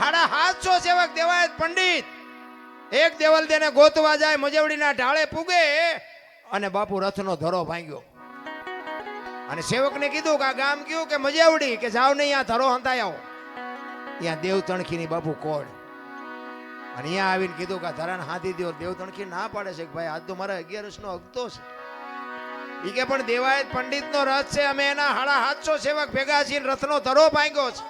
હાડા હાથસો સેવક દેવાયત પંડિત. એક દેવલ દેને ગોતવા જાય, મજવડીના ઢાળે પૂગે અને બાપુ રથનો ધરો ભાંગ્યો. અને સેવકને કીધું કે આ ગામ કયું? કે મજેવડી, કે જાવ નહીં, આ ધરો હંતાઈ આવો. ત્યાં દેવ તણખીની બાપુ કોડ અને અહીંયા આવીને કીધું કે ધરાને હાથી દો દેવ તણખી ના પાડે છે ભાઈ, આજ તો મારા અગિયારસનો છે. ઈ કે પણ દેવાયત પંડિતનો રથ છે, અમે એના હાડા હાથસો સેવક ભેગા છીએ રથનો ધરો ભાંગ્યો છે.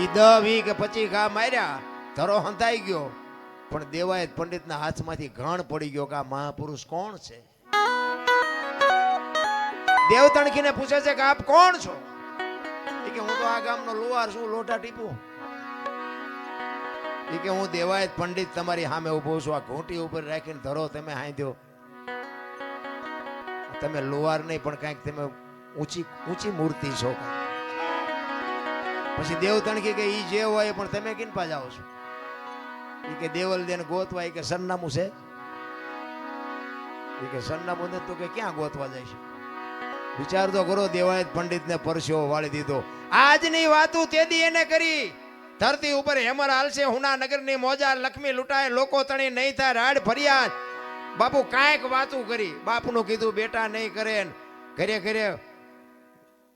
ઈ દહ વી કે પચી ઘા માર્યા, ધરો હંધાઈ ગયો. પણ દેવાયત પંડિતના હાથમાંથી ઘણ પડી ગયો કે આ મહાપુરુષ કોણ છે? દેવ તણખીને પૂછે છે કે આપ કોણ છો? કે હું તો આ ગામનો લુવાર છું લોટા ટીપું. કે હું દેવાયત પંડિત તમારી સામે ઊભો છું, આ ઘૂંટી ઉપર રાખીને ધરો, તમે હાંધ્યો. તમે લોહાર નહીં, પણ કાંઈક તમે ઊંચી ઊંચી મૂર્તિ છો. પછી દેવ તણકી કે ઈ જે હોય પણ તમે કિન પા જાઓ છો. ઈ કે દેવલ દેન ગોતવાય કે સરનામું છે. ઈ કે સરનામું નથી, તો કે ક્યાં ગોતવા જાય છે? વિચાર તો કરો, દેવાયત પંડિતને પરસ્યો વાળી દીધો. આજની વાતું તેદી એને કરી. ધરતી ઉપર હેમર હાલશે, હુના નગરની મોજા લક્ષ્મી લૂંટાય, લોકો તણી નહીં થાય, રાડ ફરિયાદ. બાપુ કાંઈક વાતું કરી. બાપનું કીધું, બેટા નહીં કરે ઘરે ઘરે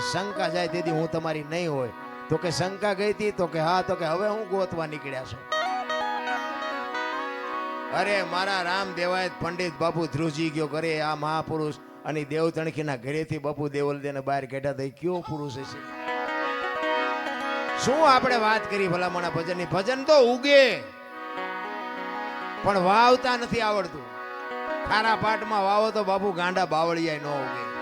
શંકા જાય તેથી હું તમારી નહીં હોય. તો કે શંકા ગઈ હતી, તો કે હા, તો કે હવે હું ગોતવા નીકળ્યા છું. અરે, મારા રામ દેવાય પંડિત બાપુ ધ્રુજી ગયો કરે આ મહાપુરુષ અને દેવ તણખીના ઘરેથી બાપુ દેવલ દેને બહાર કાઢ્યા તો કયો પુરુષ હશે? શું આપણે વાત કરી ભલામણા ભજનની? ભજન તો ઉગે, પણ વાવતા નથી આવડતું. ખારા પાટમાં વાવો તો બાપુ ગાંડા બાવળિયા ન ઉગે.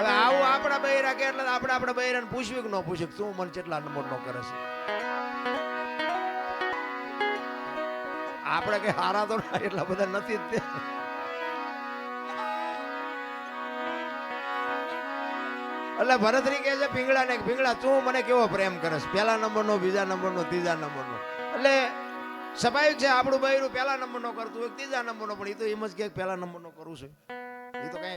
હવે આવું આપણા બૈરા કે એટલે આપણે આપણા બૈરાને પૂછ્યું કે ન પૂછ્યું કે તું મને કેટલા નંબરનો કરે છે? આપણે કઈ હારા તો ના એટલા બધા નથી જ એટલે ભરતરી કહે છે પીંગળા ને પીંગળા તું મને કેવો પ્રેમ કરસ પહેલા નંબરનો બીજા નંબરનો ત્રીજા નંબરનો એટલે સ્વાભાવિક છે આપણું બૈરું પહેલા નંબરનો કરતું હોય ત્રીજા નંબરનો પણ એ તો એમ જ કે પહેલા નંબરનો કરું છું. એ તો કઈ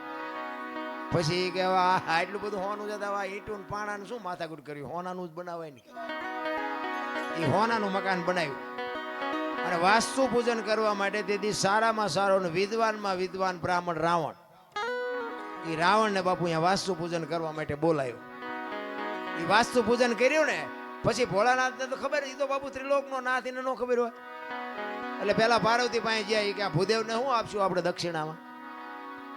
પછી કેવા આટલું બધું હોનું જતા દવા ઈંટું પાણાનું શું માથાકૂટ કર્યું? હોનાનું જ બનાવાય નહીં એ હોનાનું મકાન બનાવ્યું. અને વાસ્તુ પૂજન કરવા માટે તેથી સારામાં સારો ને વિદ્વાનમાં વિદ્વાન બ્રાહ્મણ રાવણ. એ રાવણને બાપુ અહીંયા વાસ્તુ પૂજન કરવા માટે બોલાયો. એ વાસ્તુ પૂજન કર્યું ને, પછી ભોળાનાથને તો ખબર એ તો બાપુ ત્રિલોકનો નાથ, એને ન ખબર હોય. એટલે પેલા પાર્વતી પાસે ગયા, ઈ કે ભૂદેવને શું આપશું આપણે દક્ષિણામાં?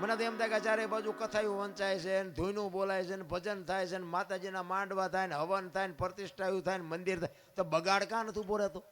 મને તો એમ થાય કે ચારે બાજુ કથાયું વંચાય છે ને ધૂનું બોલાય છે ને ભજન થાય છે ને માતાજીના માંડવા થાય ને હવન થાય ને પ્રતિષ્ઠાયું થાય ને મંદિર થાય. તો બગાડ કાં નથી ઊભો રહેતો?